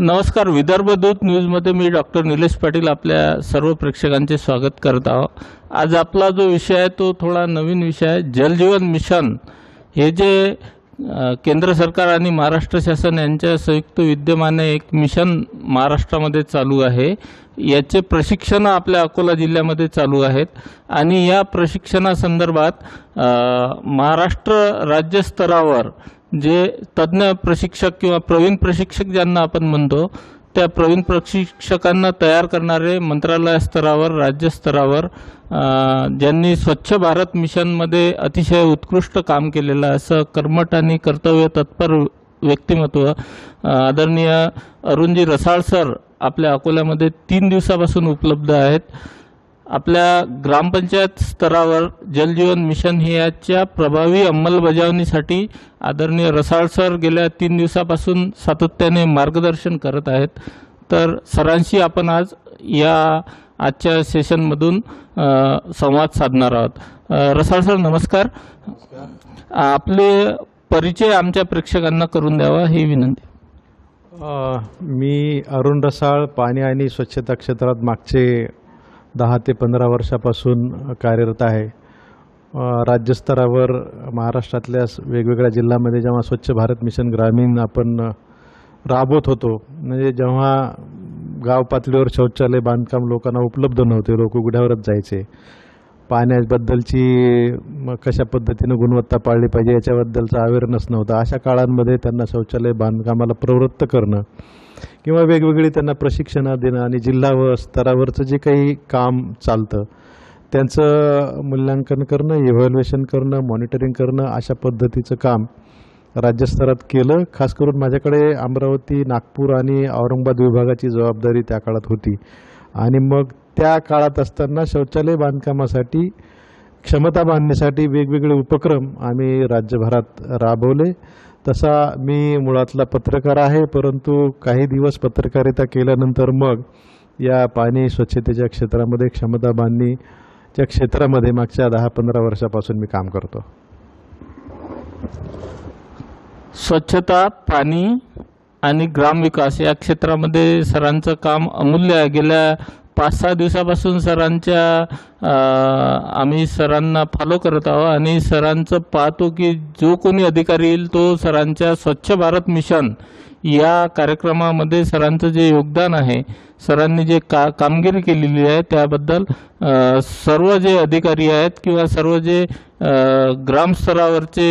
नमस्कार विदर्भ दूत न्यूजमध्ये मी डॉक्टर निलेश पाटील आपल्या सर्व प्रेक्षकांचे स्वागत करत आहोत. आज आपला जो विषय आहे तो थोडा नवीन विषय आहे. जलजीवन मिशन हे जे केंद्र सरकार आणि महाराष्ट्र शासन यांच्या संयुक्त विद्यमाने एक मिशन महाराष्ट्रामध्ये चालू आहे. याचे प्रशिक्षण आपल्या अकोला जिल्ह्यामध्ये चालू आहेत. आणि या प्रशिक्षणासंदर्भात महाराष्ट्र राज्य स्तरावर जे तज्ज्ञ प्रशिक्षक किंवा प्रवीण प्रशिक्षक ज्यांना आपण म्हणतो त्या प्रवीण प्रशिक्षकांना तयार करणारे मंत्रालय स्तरावर राज्य स्तरावर ज्यांनी स्वच्छ भारत मिशनमध्ये अतिशय उत्कृष्ट काम केलेलं आहे असं कर्मठ आणि कर्तव्य तत्पर व्यक्तिमत्व आदरणीय अरुणजी रसाळ सर आपल्या अकोल्यामध्ये तीन दिवसापासून उपलब्ध आहेत. आपल्या ग्रामपंचायत स्तरावर जलजीवन मिशन हे याच्या प्रभावी अंमलबजावणीसाठी आदरणीय रसाळ सर गेल्या तीन दिवसापासून सातत्याने मार्गदर्शन करत आहेत. तर सरांशी आपण आज या आजच्या सेशनमधून संवाद साधणार आहोत. रसाळ सर नमस्कार. आपले परिचय आमच्या प्रेक्षकांना करून द्यावा ही विनंती. मी अरुण रसाळ पाणी आणि स्वच्छता क्षेत्रात मागचे दहा ते पंधरा वर्षापासून कार्यरत आहे. राज्यस्तरावर महाराष्ट्रातल्या वेगवेगळ्या जिल्ह्यामध्ये जेव्हा स्वच्छ भारत मिशन ग्रामीण आपण राबवत होतो म्हणजे जेव्हा गाव पातळीवर शौचालय बांधकाम लोकांना उपलब्ध नव्हते लोक उघड्यावरच जायचे. पाण्याबद्दलची मग कशा पद्धतीनं गुणवत्ता पाळली पाहिजे याच्याबद्दलचा अवेअरनेस नव्हता. अशा काळांमध्ये त्यांना शौचालय बांधकामाला प्रवृत्त करणं किंवा वेगवेगळी त्यांना प्रशिक्षणं देणं आणि जिल्हा व स्तरावरचं जे काही काम चालतं त्यांचं मूल्यांकन करणं इव्हॅल्युएशन करणं मॉनिटरिंग करणं अशा पद्धतीचं काम राज्यस्तरात केलं. खास करून माझ्याकडे अमरावती नागपूर आणि औरंगाबाद विभागाची जबाबदारी त्या काळात होती. आणि मग त्या काळात असताना शौचालय बांधकामासाठी क्षमता बांधण्यासाठी वेगवेगळे उपक्रम आम्ही राज्यभरात राबवले. तसा मी मुळातला पत्रकार आहे परंतु काही दिवस पत्रकारिता केल्यानंतर मग या पाणी स्वच्छतेच्या क्षेत्रामध्ये क्षमता बांधणीच्या क्षेत्रामध्ये मागच्या दहा पंधरा वर्षापासून मी काम करतो. स्वच्छता पाणी आणि ग्रामविकास या क्षेत्रामध्ये सरांचं काम अमूल्य आहे. गेल्या पाच सहा दिवसापासून सरांच्या आम्ही सरांना फॉलो करत आहोत आणि सरांचं पाहतो की जो कोणी अधिकारी येईल तो सरांच्या स्वच्छ भारत मिशन या कार्यक्रमामध्ये सरांचं जे योगदान आहे सरांनी जे का कामगिरी केलेली आहे त्याबद्दल सर्व जे अधिकारी आहेत किंवा सर्व जे ग्रामस्तरावरचे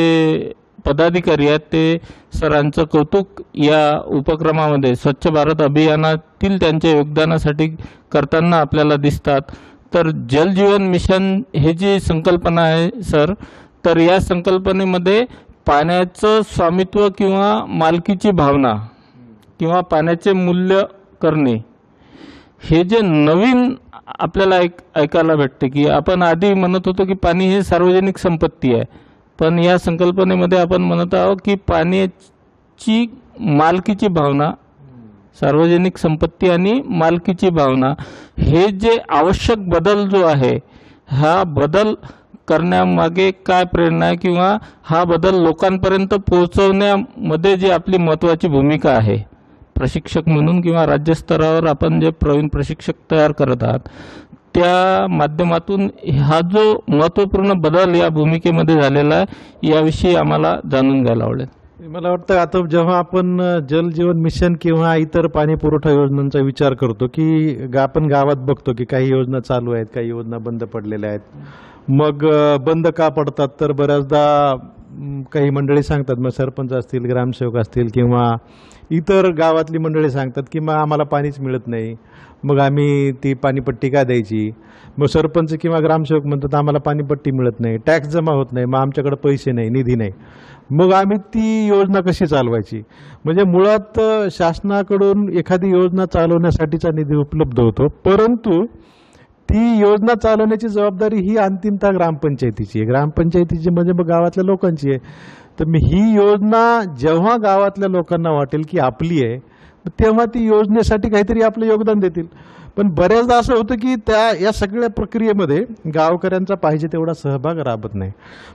पदाधिकारी आहेत ते सरांचं कौतुक या उपक्रमामध्ये स्वच्छ भारत अभियानातील त्यांच्या योगदानासाठी करताना आपल्याला दिसतात. तर जल जीवन मिशन हे जी संकल्पना आहे सर तर या संकल्पनेमध्ये पाण्याचं स्वामित्व किंवा मालकीची भावना किंवा पाण्याचे मूल्य करणे हे जे नवीन आपल्याला ऐक ऐकायला भेटते की आपण आधी म्हणत होतो की पाणी हे सार्वजनिक संपत्ती आहे. पण या संकल्पनेमध्ये आपण म्हणत आहोत की पाण्याची मालकीची भावना सार्वजनिक संपत्ती आणि मालकीची भावना हे जे आवश्यक बदल जो आहे हा बदल करण्यामागे काय प्रेरणा आहे किंवा हा बदल लोकांपर्यंत पोहोचवण्यामध्ये जी आपली महत्त्वाची भूमिका आहे? प्रशिक्षक म्हणून किंवा राज्यस्तरावर आपण जे प्रवीण प्रशिक्षक तयार करत आहात त्या माध्यमातून हा जो महत्त्वपूर्ण बदल या भूमिकेमध्ये झालेला आहे याविषयी आम्हाला जाणून घ्यायला आवडेल. मला वाटतं आता जेव्हा आपण जल जीवन मिशन किंवा इतर पाणी पुरवठा योजनांचा विचार करतो की आपण गावात बघतो की काही योजना चालू आहेत काही योजना बंद पडलेल्या आहेत. मग बंद का पडतात? तर बऱ्याचदा काही मंडळी सांगतात मग सरपंच असतील ग्रामसेवक असतील किंवा इतर गावातली मंडळी सांगतात की मग आम्हाला पाणीच मिळत नाही. मग आम्ही ती पाणीपट्टी का द्यायची? मग सरपंच किंवा ग्रामसेवक म्हणतात आम्हाला पाणीपट्टी मिळत नाही टॅक्स जमा होत नाही मग आमच्याकडे पैसे नाही निधी नाही. मग आम्ही ती योजना कशी चालवायची? म्हणजे मुळात शासनाकडून एखादी योजना चालवण्यासाठीचा निधी उपलब्ध होतो परंतु ती योजना चालवण्याची जबाबदारी ही अंतिमतः ग्रामपंचायतीची आहे. ग्रामपंचायतीची म्हणजे मग गावातल्या लोकांची आहे. तर मी ही योजना जेव्हा गावातल्या लोकांना वाटेल की आपली आहे तेव्हा ती योजनेसाठी काहीतरी आपलं योगदान देतील. पण बऱ्याचदा असं होतं की त्या या सगळ्या प्रक्रियेमध्ये गावकऱ्यांचा पाहिजे तेवढा सहभाग राबत नाही.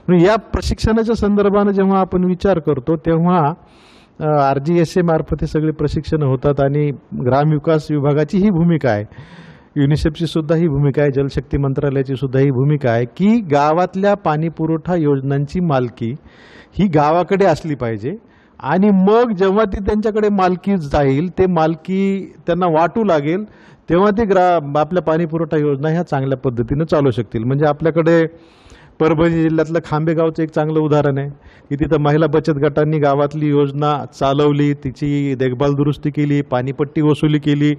म्हणून या प्रशिक्षणाच्या संदर्भानं जेव्हा आपण विचार करतो तेव्हा आर जी एस ए मार्फत हे सगळे प्रशिक्षण होतात आणि ग्रामविकास विभागाची ही भूमिका आहे. युनिसेफची सुद्धा ही भूमिका आहे जलशक्ती मंत्रालयाची सुद्धा ही भूमिका आहे की गावातल्या पाणी पुरवठा योजनांची मालकी ही गावाकडे असली पाहिजे आणि मग जेव्हा ती त्यांच्याकडे मालकी जाईल ते मालकी त्यांना वाटू लागेल तेव्हा ते ग्रा आपल्या पाणी पुरवठा योजना ह्या चांगल्या पद्धतीनं चालू शकतील. म्हणजे आपल्याकडे परभणी जिल्ह्यातलं खांबेगावचं एक चांगलं उदाहरण आहे. की तिथं महिला बचत गटांनी गावातली योजना चालवली तिची देखभाल दुरुस्ती केली पाणीपट्टी वसुली केली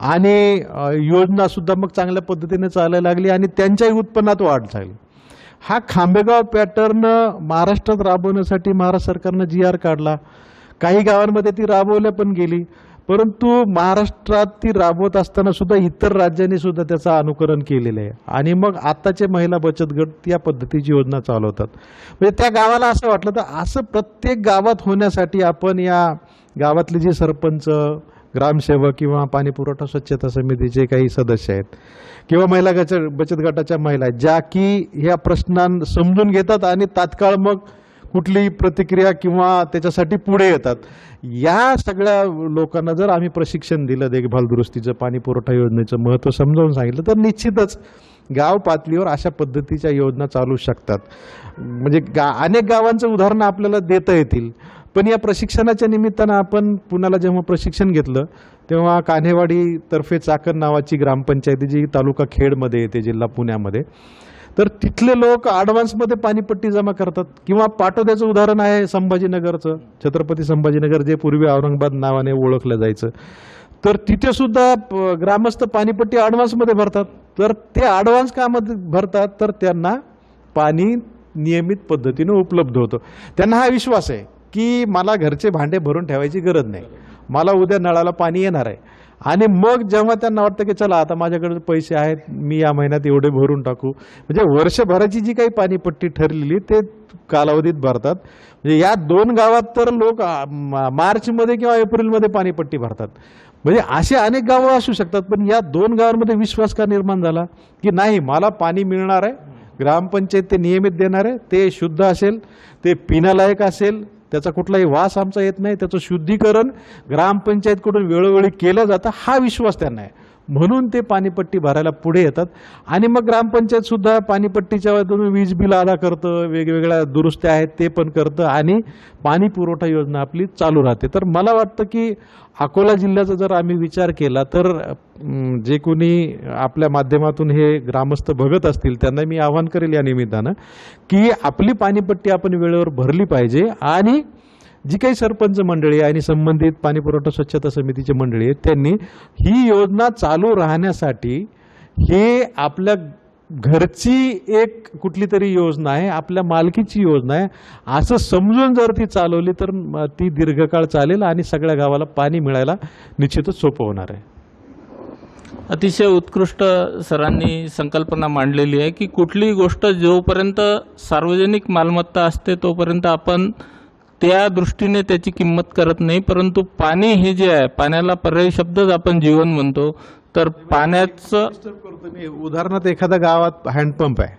आणि योजनासुद्धा मग चांगल्या पद्धतीने चालायला लागली आणि त्यांच्याही उत्पन्नात वाढ झाली. हा खांबेगाव पॅटर्न महाराष्ट्रात राबवण्यासाठी महाराष्ट्र सरकारनं जी आर काढला. काही गावांमध्ये ती राबवल्या पण गेली. परंतु महाराष्ट्रात ती राबवत असताना सुद्धा इतर राज्यांनी सुद्धा त्याचं अनुकरण केलेलं आहे. आणि मग आत्ताचे महिला बचत गट या पद्धतीची योजना चालवतात. म्हणजे त्या गावाला असं वाटलं तर असं प्रत्येक गावात होण्यासाठी आपण या गावातले जे सरपंच ग्रामसेवक किंवा पाणी पुरवठा स्वच्छता समितीचे काही सदस्य आहेत किंवा महिला गच बचत गटाच्या महिला आहेत ज्या की ह्या प्रश्नां समजून घेतात आणि तात्काळ मग कुठलीही प्रतिक्रिया किंवा त्याच्यासाठी पुढे येतात. या सगळ्या लोकांना जर आम्ही प्रशिक्षण दिलं देखभाल दुरुस्तीचं पाणी पुरवठा योजनेचं महत्त्व समजावून सांगितलं तर निश्चितच गाव पातळीवर अशा पद्धतीच्या योजना चालू शकतात. म्हणजे गा अनेक गावांचं उदाहरणं आपल्याला देता येतील. पण या प्रशिक्षणाच्या निमित्तानं आपण पुण्याला जेव्हा प्रशिक्षण घेतलं तेव्हा कान्हेवाडी तर्फे चाकण नावाची ग्रामपंचायती जी तालुका खेडमध्ये येते जिल्हा पुण्यामध्ये तर तिथले लोक ॲडव्हान्समध्ये पाणीपट्टी जमा करतात. किंवा पाटोद्याचं उदाहरण आहे संभाजीनगरचं. छत्रपती संभाजीनगर जे पूर्वी औरंगाबाद नावाने ओळखलं जायचं. तर तिथे सुद्धा प- ग्रामस्थ पाणीपट्टी ॲडव्हान्समध्ये भरतात. तर ते ॲडव्हान्स कामध्ये भरतात तर त्यांना पाणी नियमित पद्धतीनं उपलब्ध होतं. त्यांना हा विश्वास आहे की मला घरचे भांडे भरून ठेवायची गरज नाही. मला उद्या नळाला पाणी येणार आहे. आणि मग जेव्हा त्यांना वाटतं की चला आता माझ्याकडे पैसे आहेत मी या महिन्यात एवढे भरून टाकू. म्हणजे वर्षभराची जी काही पाणीपट्टी ठरलेली ते कालावधीत भरतात. म्हणजे या दोन गावात तर लोक मा- मार्चमध्ये किंवा एप्रिलमध्ये पाणीपट्टी भरतात. म्हणजे असे अनेक गावं असू शकतात पण या दोन गावांमध्ये विश्वास का निर्माण झाला? की नाही मला पाणी मिळणार आहे ग्रामपंचायत ते नियमित देणार आहे ते शुद्ध असेल ते पिण्यालायक असेल त्याचा कुठलाही वास आमचा येत नाही. त्याचं शुद्धीकरण ग्रामपंचायतकडून वेळोवेळी केलं जातं. हा विश्वास त्यांना आहे. म्हणून ते पाणीपट्टी भरायला पुढे येतात. आणि मग ग्रामपंचायत सुद्धा पाणीपट्टीच्या तुम्ही वीज बिल अदा करतं वेगवेगळ्या दुरुस्त्या आहेत ते पण करतं आणि पाणी पुरवठा योजना आपली चालू राहते. तर मला वाटतं की अकोला जिल्ह्याचा जर आम्ही विचार केला तर जे कोणी आपल्या माध्यमातून हे ग्रामस्थ बघत असतील त्यांना मी आवाहन करेल या निमित्तानं की आपली पाणीपट्टी आपण वेळेवर भरली पाहिजे आणि जी काही सरपंच मंडळी आहे आणि संबंधित पाणी पुरवठा स्वच्छता समितीची मंडळी आहेत त्यांनी ही योजना चालू राहण्यासाठी हे आपल्या घरची एक कुठली तरी योजना आहे आपल्या मालकीची योजना आहे. असं समजून जर ती चालवली तर ती दीर्घकाळ चालेल आणि सगळ्या गावाला पाणी मिळायला निश्चितच सोपं होणार आहे. अतिशय उत्कृष्ट सरांनी संकल्पना मांडलेली आहे की कुठलीही गोष्ट जोपर्यंत सार्वजनिक मालमत्ता असते तोपर्यंत आपण त्या दृष्टीने त्याची किंमत करत नाही परंतु पाणी हे जे आहे पाण्याला पर्यायी शब्दच आपण जीवन म्हणतो. तर पाण्याचं करतो. मी उदाहरणार्थ एखाद्या गावात हँडपंप आहे.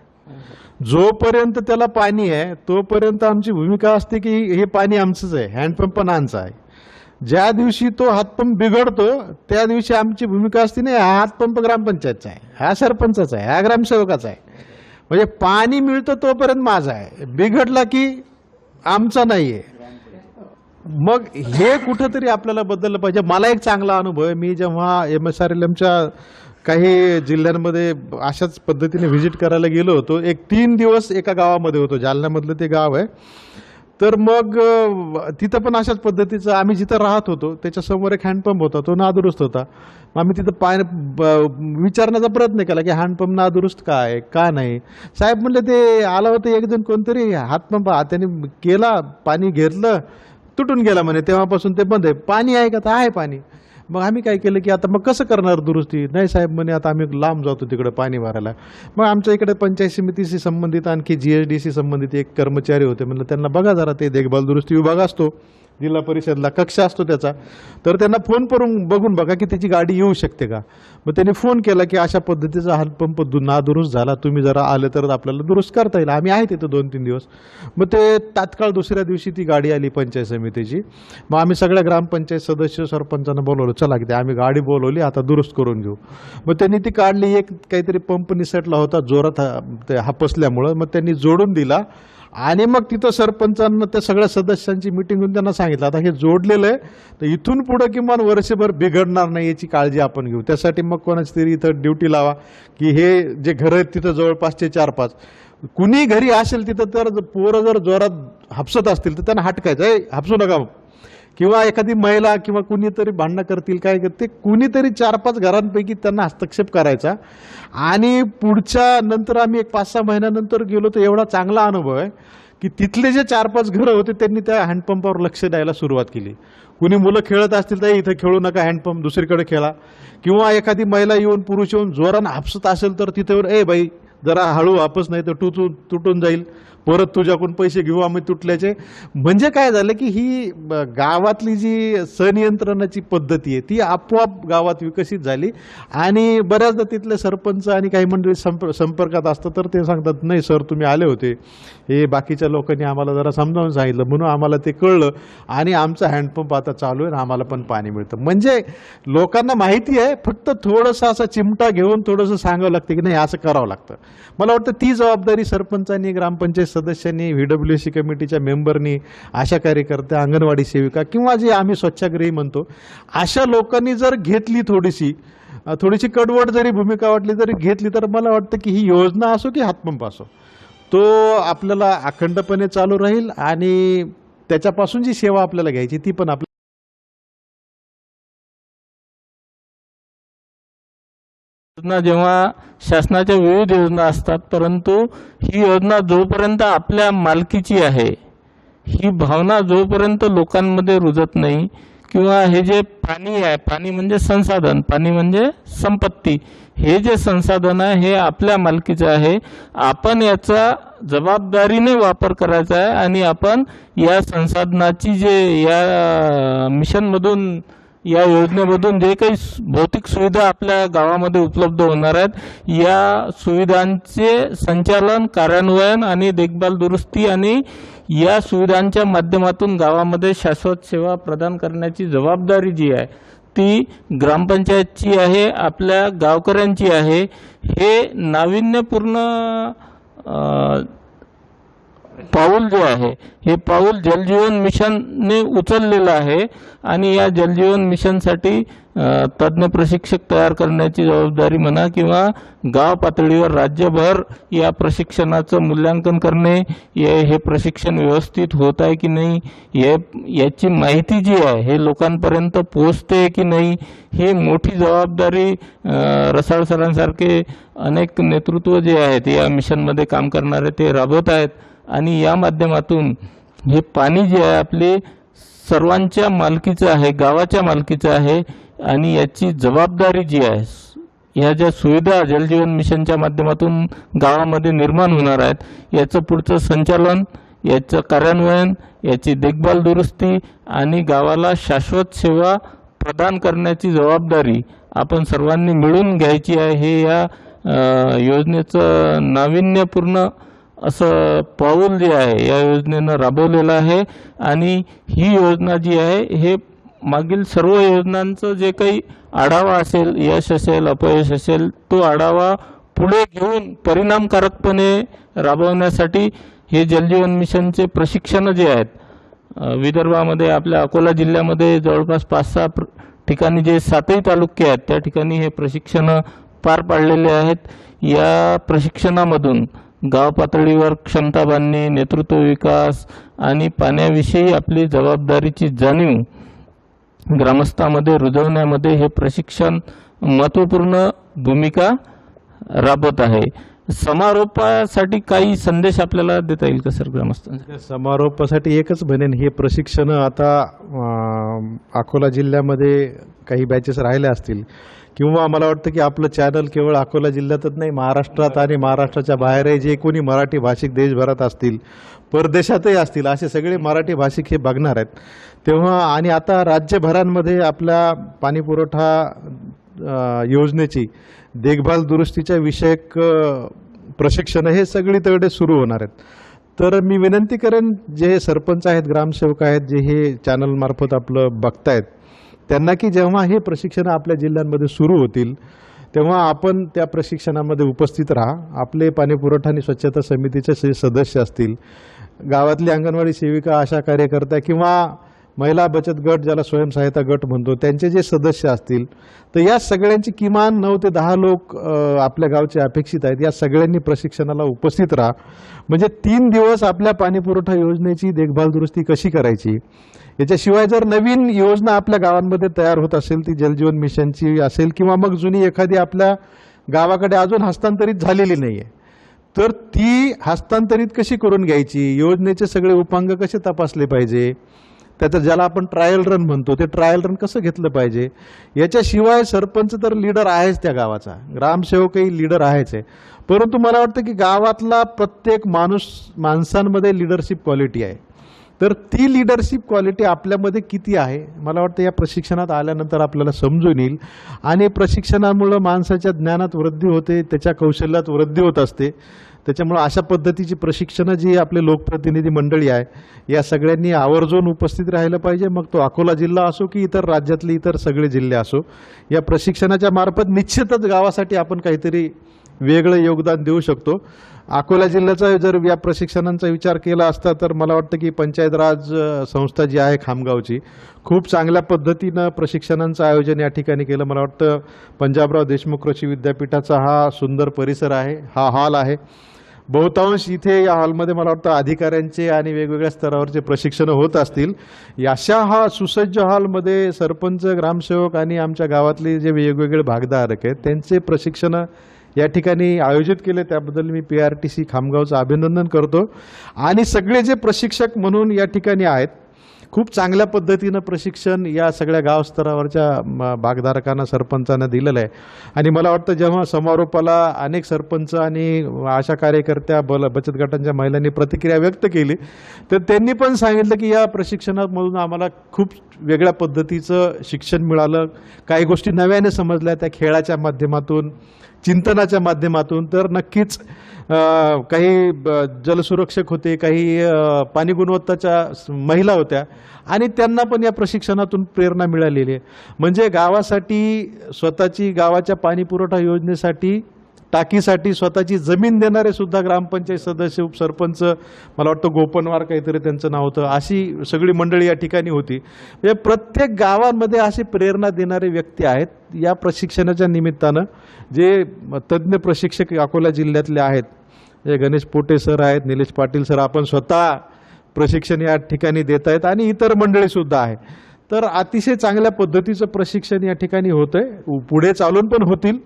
जोपर्यंत त्याला पाणी आहे तोपर्यंत आमची भूमिका असते की हे पाणी आमचंच आहे हँडपंप पण आमचा आहे. ज्या दिवशी तो हातपंप बिघडतो त्या दिवशी आमची भूमिका असते नाही हा हातपंप ग्रामपंचायतचा आहे हा सरपंचाचा आहे हा ग्रामसेवकाचा आहे. म्हणजे पाणी मिळतं तोपर्यंत माझा आहे. बिघडला की आमचा नाही आहे मग हे कुठंतरी आपल्याला बदललं पाहिजे. मला एक चांगला अनुभव आहे. मी जेव्हा एम एस आर एल एमच्या काही जिल्ह्यांमध्ये अशाच पद्धतीने व्हिजिट करायला गेलो होतो एक तीन दिवस एका गावामध्ये होतो. जालन्यामधलं ते गाव आहे. तर मग तिथं पण अशाच पद्धतीचं आम्ही जिथं राहत होतो त्याच्यासमोर एक हँडपंप होता. तो नादुरुस्त होता. मग आम्ही तिथं पाय ब- विचारण्याचा प्रयत्न केला की हँडपंप नादुरुस्त का आहे का नाही? साहेब म्हणले ते आलं होतं एक जण कोणतरी हातपंप हाताने केला पाणी घेतलं. तुटून गेला म्हणे तेव्हापासून ते बंद आहे. पाणी आहे का? तर आहे पाणी. मग आम्ही काय केलं की आता मग कसं करणार दुरुस्ती? नाही साहेब म्हणे आता आम्ही लांब जातो तिकडे पाणी भरायला. मग आमच्या इकडे पंचायत समितीशी संबंधित आणखी जी एस डी सी संबंधित एक कर्मचारी होते. म्हणलं त्यांना बघा जरा ते देखभाल दुरुस्ती विभाग असतो. जिल्हा परिषदला कक्ष असतो त्याचा. तर त्यांना फोन करून बघून बघा की त्याची गाडी येऊ शकते का? मग त्यांनी फोन केला की अशा पद्धतीचा हातपंप दु नादुरुस्त झाला. तुम्ही जरा आले तर आपल्याला दुरुस्त करता येईल. आम्ही आहे तिथं दोन तीन दिवस. मग ते तात्काळ दुसऱ्या दिवशी ती गाडी आली पंचायत समितीची. मग आम्ही सगळ्या ग्रामपंचायत सदस्य सरपंचांना बोलवलं चला की आम्ही गाडी बोलवली आता दुरुस्त करून घेऊ. मग त्यांनी ती काढली. एक काहीतरी पंप निसटला होता जोरात हा- ते हापसल्यामुळं. मग त्यांनी जोडून दिला. आणि मग तिथं सरपंचांना त्या सगळ्या सदस्यांची मिटिंग होऊन त्यांना सांगितलं. आता हे जोडलेलं आहे तर इथून पुढं किमान वर्षभर बिघडणार नाही याची काळजी आपण घेऊ. त्यासाठी मग कोणाची तरी इथं ड्युटी लावा की हे जे घरं आहेत तिथं जवळपासचे चार पाच कुणी घरी असेल तिथं तर पोरं जर जोरात हापसत असतील तर त्यांना हटकायचं. आहे हापसू नका. किंवा एखादी महिला किंवा कुणीतरी भांडणं करतील काय करते कुणीतरी चार पाच घरांपैकी त्यांना हस्तक्षेप करायचा. आणि पुढच्या नंतर आम्ही एक पाच सहा महिन्यानंतर गेलो तर एवढा चांगला अनुभव आहे की तिथले जे चार पाच घरं होते त्यांनी त्या हँडपंपावर लक्ष द्यायला सुरुवात केली. कुणी मुलं खेळत असतील तर इथं खेळू नका हँडपंप दुसरीकडे खेळा. किंवा एखादी महिला येऊन पुरुष येऊन जोरानं हापसत असेल तर तिथे ए बाई जरा हळू वापस नाही तर तुटून तुटून जाईल. परत तुझ्याकडून पैसे घेऊ आम्ही तुटल्याचे. म्हणजे काय झालं की ही गावातली जी संनियंत्रणाची पद्धती आहे ती आपोआप गावात विकसित झाली. आणि बऱ्याचदा तिथले सरपंच आणि काही मंडळी संप संपर्कात असतं तर ते सांगतात नाही सर तुम्ही आले होते. हे बाकीच्या लोकांनी आम्हाला जरा समजावून सांगितलं म्हणून आम्हाला ते कळलं. आणि आमचा हँडपंप आता चालू आहे आम्हाला पण पाणी मिळतं. म्हणजे लोकांना माहिती आहे फक्त थोडंसं असा चिमटा घेऊन थोडंसं सांगावं लागतं की नाही असं करावं लागतं. मला वाटतं ती जबाबदारी सरपंचांनी ग्रामपंचायत सदस्यांनी व्ही डब्ल्यू सी कमिटीच्या मेंबरनी आशा कार्यकर्त्या अंगणवाडी सेविका किंवा जे आम्ही स्वच्छाग्रही म्हणतो अशा लोकांनी जर घेतली थोडीशी थोडीशी कडवट जरी भूमिका वाटली जरी घेतली तर मला वाटतं की ही योजना असो की हातपंप असो तो आपल्याला अखंडपणे चालू राहील आणि त्याच्यापासून जी सेवा आपल्याला घ्यायची ती पण आपल्या योजना जेव्हा शासनाच्या विविध योजना असतात परंतु ही योजना जोपर्यंत आपल्या मालकीची आहे ही भावना जोपर्यंत लोकांमध्ये रुजत नाही किंवा हे जे पाणी आहे पाणी म्हणजे संसाधन पाणी म्हणजे संपत्ती हे जे संसाधन आहे हे आपल्या मालकीचं आहे आपण याचा जबाबदारीने वापर करायचा आहे आणि आपण या संसाधनाची जे या मिशनमधून या योजनेमधून जे काही भौतिक सुविधा आपल्या गावामध्ये उपलब्ध होणार आहेत या सुविधांचे संचालन कार्यान्वयन आणि देखभाल दुरुस्ती आणि या सुविधांच्या माध्यमातून गावामध्ये शाश्वत सेवा प्रदान करण्याची जबाबदारी जी आहे ती ग्रामपंचायतची आहे आपल्या गावकऱ्यांची आहे हे नाविन्यपूर्ण पाऊल जे आहे हे पाऊल जलजीवन मिशनने उचललेलं आहे आणि या जलजीवन मिशनसाठी तज्ज्ञ प्रशिक्षक तयार करण्याची जबाबदारी म्हणा किंवा गाव पातळीवर राज्यभर या प्रशिक्षणाचं मूल्यांकन करणे हे हे प्रशिक्षण व्यवस्थित होत आहे की नाही हे याची माहिती जी आहे हे लोकांपर्यंत पोहोचते की नाही हे मोठी जबाबदारी रसाळ सरांसारखे अनेक नेतृत्व जे आहेत या मिशनमध्ये काम करणारे ते राबवत आहेत. आणि या माध्यमातून हे पाणी जे आहे आपले सर्वांच्या मालकीचं आहे गावाच्या मालकीचं आहे आणि याची जबाबदारी जी आहे ह्या ज्या सुविधा जलजीवन मिशनच्या माध्यमातून गावामध्ये निर्माण होणार आहेत याचं पुढचं संचालन याचं कार्यान्वयन याची देखभाल दुरुस्ती आणि गावाला शाश्वत सेवा प्रदान करण्याची जबाबदारी आपण सर्वांनी मिळून घ्यायची आहे हे या योजनेचं नाविन्यपूर्ण असं पाऊल जे आहे या योजनेनं राबवलेलं आहे. आणि ही योजना जी आहे हे मागील सर्व योजनांचं जे काही आढावा असेल यश असेल अपयश असेल तो आढावा पुढे घेऊन परिणामकारकपणे राबवण्यासाठी हे जलजीवन मिशनचे प्रशिक्षण जे आहेत विदर्भामध्ये आपल्या अकोला जिल्ह्यामध्ये जवळपास पाच सहा ठिकाणी जे सातही तालुके आहेत त्या ठिकाणी हे प्रशिक्षण पार पाडलेले आहेत. या प्रशिक्षणामधून गाव पातळीवर क्षमता बांधणी नेतृत्व विकास आणि पाण्याविषयी आपली जबाबदारीची जाणीव ग्रामस्थामध्ये रुजवण्यामध्ये हे प्रशिक्षण महत्त्वपूर्ण भूमिका राबवत आहे. समारोपासाठी काही संदेश आपल्याला देता येईल का सर ग्रामस्थांचा समारोपासाठी एकच म्हणेन हे प्रशिक्षण आता अकोला जिल्ह्यामध्ये काही बॅचेस राहिल्या असतील. किंवा मला वाटतं की आपलं चॅनल केवळ अकोला जिल्ह्यातच नाही महाराष्ट्रात आणि महाराष्ट्राच्या बाहेरही जे कोणी मराठी भाषिक देशभरात असतील परदेशातही असतील असे सगळे मराठी भाषिक हे बघणार आहेत. तेव्हा आणि आता राज्यभरांमध्ये आपल्या पाणीपुरवठा योजनेची देखभाल दुरुस्तीच्या विषयक प्रशिक्षण हे सगळीकडे सुरू होणार आहेत. तर मी विनंती करेन जे सरपंच आहेत ग्रामसेवक आहेत जे हे चॅनलमार्फत आपलं बघतायत त्यांना की जेव्हा हे प्रशिक्षण आपल्या जिल्ह्यांमध्ये सुरू होतील तेव्हा आपण त्या प्रशिक्षणामध्ये उपस्थित राहा. आपले पाणीपुरवठा आणि स्वच्छता समितीचे सदस्य असतील गावातली अंगणवाडी सेविका आशा कार्यकर्त्या किंवा महिला बचत गट ज्याला स्वयंसहायता गट म्हणतो त्यांचे जे सदस्य असतील तर या सगळ्यांची किमान नऊ ते दहा लोक आपल्या गावचे अपेक्षित आहेत. या सगळ्यांनी प्रशिक्षणाला उपस्थित राहा. म्हणजे तीन दिवस आपल्या पाणीपुरवठा योजनेची देखभाल दुरुस्ती कशी करायची? याच्याशिवाय जर नवीन योजना आपल्या गावांमध्ये तयार होत असेल ती जलजीवन मिशनची असेल किंवा मग जुनी एखादी आपल्या गावाकडे अजून हस्तांतरित झालेली नाही आहे तर ती हस्तांतरित कशी करून घ्यायची? योजनेचे सगळे उपांग कसे तपासले पाहिजे? त्याचं ज्याला आपण ट्रायल रन म्हणतो ते ट्रायल रन कसं घेतलं पाहिजे? याच्याशिवाय सरपंच तर लीडर आहेच त्या गावाचा. ग्रामसेवकही लीडर आहेच आहे. परंतु मला वाटतं की गावातला प्रत्येक माणूस माणसांमध्ये लिडरशिप क्वालिटी आहे. तर ती लिडरशिप क्वालिटी आपल्यामध्ये किती आहे? मला वाटतं या प्रशिक्षणात आल्यानंतर आपल्याला समजून येईल. आणि प्रशिक्षणामुळं माणसाच्या ज्ञानात वृद्धी होते त्याच्या कौशल्यात वृद्धी होत असते. त्याच्यामुळं अशा पद्धतीची प्रशिक्षणं जी आपले लोकप्रतिनिधी मंडळी आहे या सगळ्यांनी आवर्जून उपस्थित राहिलं पाहिजे. मग तो अकोला जिल्हा असो की इतर राज्यातले इतर सगळे जिल्हे असो या प्रशिक्षणाच्या मार्फत निश्चितच गावासाठी आपण काहीतरी वेगळं योगदान देऊ शकतो. अकोला जिल्ह्याचा जर या प्रशिक्षणांचा विचार केला असता तर मला वाटतं की पंचायत राज संस्था जी आहे खामगावची खूप चांगल्या पद्धतीनं प्रशिक्षणांचं आयोजन या ठिकाणी केलं. मला वाटतं पंजाबराव देशमुख कृषी विद्यापीठाचा हा सुंदर परिसर आहे हा हॉल आहे. बहुतांश इथे या हॉलमध्ये मला वाटतं अधिकाऱ्यांचे आणि वेगवेगळ्या स्तरावरचे प्रशिक्षण होत असतील. अशा हा सुसज्ज हॉलमध्ये सरपंच ग्रामसेवक आणि आमच्या गावातले जे वेगवेगळे भागधारक आहेत त्यांचे प्रशिक्षण या ठिकाणी आयोजित केले त्याबद्दल मी पी आर टी सी खामगावचं अभिनंदन करतो. आणि सगळे जे प्रशिक्षक म्हणून या ठिकाणी आहेत खूप चांगल्या पद्धतीनं प्रशिक्षण या सगळ्या गावस्तरावरच्या भागधारकांना सरपंचांना दिलेलं आहे. आणि मला वाटतं जेव्हा समारोपाला अनेक सरपंच आणि आशा कार्यकर्त्या बल बचत गटांच्या महिलांनी प्रतिक्रिया व्यक्त केली तर त्यांनी पण सांगितलं की या प्रशिक्षणामधून आम्हाला खूप वेगळ्या पद्धतीचं शिक्षण मिळालं. काही गोष्टी नव्याने समजल्या त्या खेळाच्या माध्यमातून. चिंतनाच्या माध्यमातून तर नक्कीच काही ब- जलसुरक्षक होते काही पाणी गुणवत्ताच्या महिला होत्या आणि त्यांना पण या प्रशिक्षणातून प्रेरणा मिळालेली आहे. म्हणजे गावासाठी स्वतःची गावाच्या पाणी पुरवठा योजनेसाठी टाकीसाठी स्वतःची जमीन देणारे सुद्धा ग्रामपंचायत सदस्य उपसरपंच मला वाटतं गोपनवार काहीतरी त्यांचं नाव होतं अशी सगळी मंडळी या ठिकाणी होती. म्हणजे प्रत्येक गावांमध्ये असे प्रेरणा देणारे व्यक्ती आहेत. या प्रशिक्षणाच्या निमित्तानं जे तज्ज्ञ प्रशिक्षक अकोला जिल्ह्यातले आहेत जे गणेश पोटे सर आहेत निलेश पाटील सर आपण स्वतः प्रशिक्षण या ठिकाणी देत आहेत आणि इतर मंडळीसुद्धा आहे तर अतिशय चांगल्या पद्धतीचं प्रशिक्षण या ठिकाणी होतं आहे पुढे चालून पण होतील.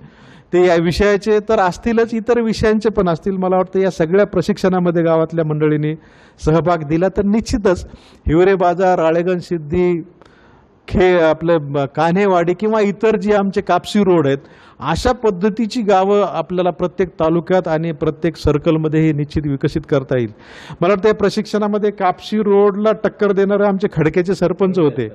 ते या विषयाचे तर असतीलच इतर विषयांचे पण असतील. मला वाटतं या सगळ्या प्रशिक्षणामध्ये गावातल्या मंडळींनी सहभाग दिला तर निश्चितच हिवरे बाजार राळेगण सिद्धी खे आपले कान्हेवाडी किंवा इतर जी आमचे कापसी रोड आहेत अशा पद्धतीची गावं आपल्याला प्रत्येक तालुक्यात आणि प्रत्येक सर्कलमध्ये हे निश्चित विकसित करता येईल. मला वाटतं या प्रशिक्षणामध्ये कापसी रोडला टक्कर देणारे आमचे खडक्याचे सरपंच होते.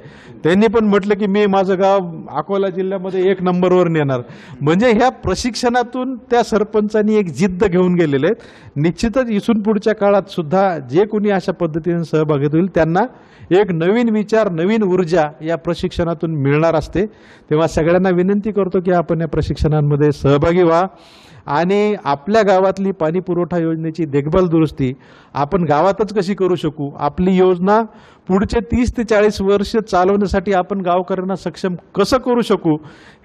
त्यांनी पण म्हटलं की मी माझं गाव अकोला जिल्ह्यामध्ये एक नंबरवर नेणार. म्हणजे ह्या प्रशिक्षणातून त्या सरपंचांनी एक जिद्द घेऊन गेलेले आहेत. निश्चितच इथून पुढच्या काळात सुद्धा जे कोणी अशा पद्धतीने सहभागी होईल त्यांना एक नवीन विचार नवीन ऊर्जा या प्रशिक्षणातून मिळणार असते. तेव्हा सगळ्यांना विनंती करतो की आपण या प्रशिक्षणांमध्ये सहभागी व्हा. आणि आपल्या गावातली पाणी पुरवठा योजनेची देखभाल दुरुस्ती आपण गावातच कशी करू शकू? आपली योजना पुढचे तीस ते चाळीस वर्ष चालवण्यासाठी आपण गावकऱ्यांना सक्षम कसं करू शकू?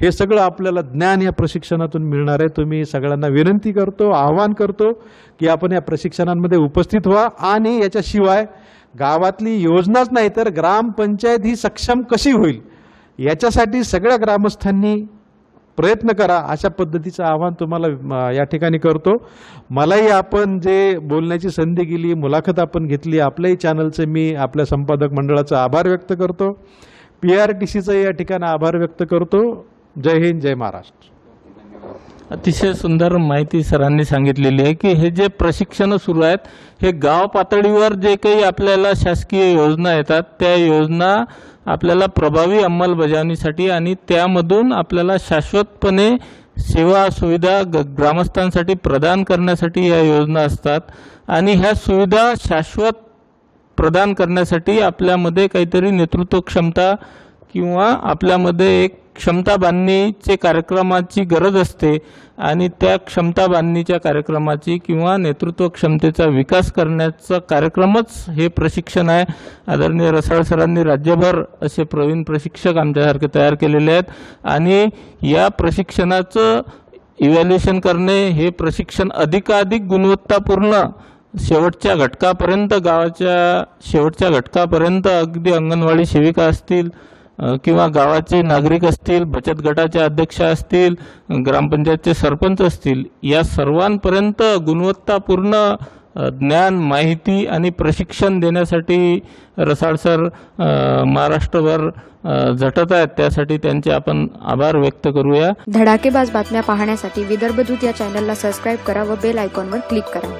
हे सगळं आपल्याला ज्ञान या प्रशिक्षणातून मिळणार आहे. तुम्ही सगळ्यांना विनंती करतो आवाहन करतो की आपण या प्रशिक्षणांमध्ये उपस्थित व्हा. आणि याच्याशिवाय गावातली योजनाच नाही तर ग्रामपंचायत ही सक्षम कशी होईल? याच्यासाठी सगळ्या ग्रामस्थांनी प्रयत्न करा अशा पद्धतीचं आवाहन तुम्हाला या ठिकाणी करतो. मलाही आपण जे बोलण्याची संधी गेली मुलाखत आपण घेतली आपल्याही चॅनलचे मी आपल्या संपादक मंडळाचा आभार व्यक्त करतो. पी आर टी सीचा या ठिकाणी आभार व्यक्त करतो. जय हिंद जय महाराष्ट्र. अतिशय सुंदर माहिती सरांनी सांगितलेली आहे की हे जे प्रशिक्षण सुरू आहेत हे गाव पातळीवर जे काही आपल्याला शासकीय योजना येतात त्या योजना आपल्याला प्रभावी अंमलबजावणीसाठी आणि त्यामधून आपल्याला शाश्वतपणे सेवा सुविधा ग ग्रामस्थांसाठी प्रदान करण्यासाठी या योजना असतात. आणि ह्या सुविधा शाश्वत प्रदान करण्यासाठी आपल्यामध्ये काहीतरी नेतृत्व क्षमता किंवा आपल्यामध्ये एक क्षमता बांधणीचे कार्यक्रमाची गरज असते आणि त्या क्षमता बांधणीच्या कार्यक्रमाची किंवा नेतृत्व क्षमतेचा विकास करण्याचा कार्यक्रमच हे प्रशिक्षण आहे. आदरणीय रसाळ सरांनी राज्यभर असे प्रवीण प्रशिक्षक आमच्यासारखे तयार केलेले आहेत. आणि या प्रशिक्षणाचं इव्हॅल्युएशन करणे हे प्रशिक्षण अधिकाधिक गुणवत्तापूर्ण शेवटच्या घटकापर्यंत गावाच्या शेवटच्या घटकापर्यंत अगदी अंगणवाडी सेविका असतील किंवा गावाचे नागरिक असतील बचत गटाचे अध्यक्ष असतील ग्रामपंचायतचे सरपंच असतील या सर्वांपर्यंत गुणवत्तापूर्ण ज्ञान माहिती आणि प्रशिक्षण देण्यासाठी रसाळसर महाराष्ट्रभर झटत आहेत. त्यासाठी त्यांचे आपण आभार व्यक्त करूया. धडाकेबाज बातम्या पाहण्यासाठी विदर्भदूत या चॅनलला सबस्क्राईब करा व बेल आयकॉनवर क्लिक करा.